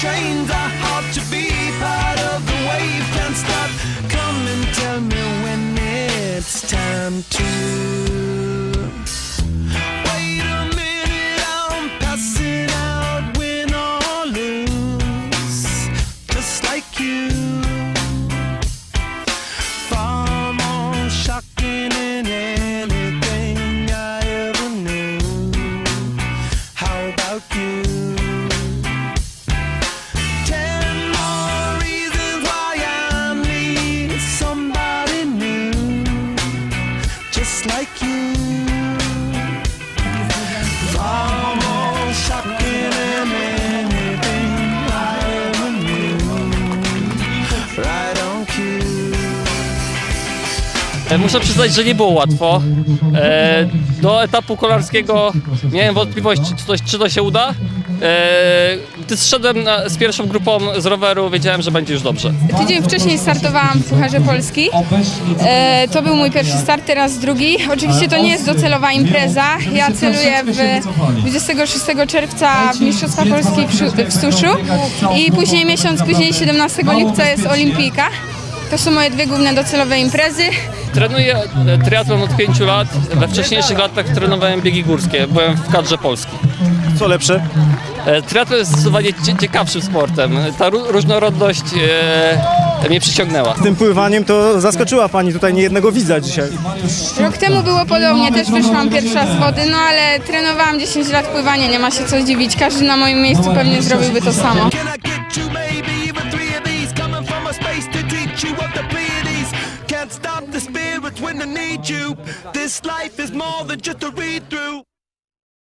chains are hard to be part of the wave. Can't stop. Come and tell me when it's time to. Muszę przyznać, że nie było łatwo. E, Do etapu kolarskiego miałem wątpliwość, czy to, czy to się uda. E, Gdy zszedłem na, z pierwszą grupą z roweru, wiedziałem, że będzie już dobrze. Tydzień wcześniej startowałam w Pucharze Polski. E, to był mój pierwszy start, teraz drugi. Oczywiście to nie jest docelowa impreza. Ja celuję w 26 czerwca w Mistrzostwa Polski w, w Suszu i później miesiąc później 17 lipca jest Olimpijka. To są moje dwie główne docelowe imprezy. Trenuję e, triatlon od 5 lat. We wcześniejszych latach trenowałem biegi górskie. Byłem w kadrze Polski. Co lepsze? E, Triatlon jest zdecydowanie cie- ciekawszym sportem. Ta ró- różnorodność e, mnie przyciągnęła. Tym pływaniem to zaskoczyła Pani tutaj niejednego widza dzisiaj. Rok temu było podobnie, też wyszłam pierwsza z wody, no ale trenowałam 10 lat pływania, nie ma się co zdziwić. Każdy na moim miejscu pewnie zrobiłby to samo. Need you. This life is more than just a read through.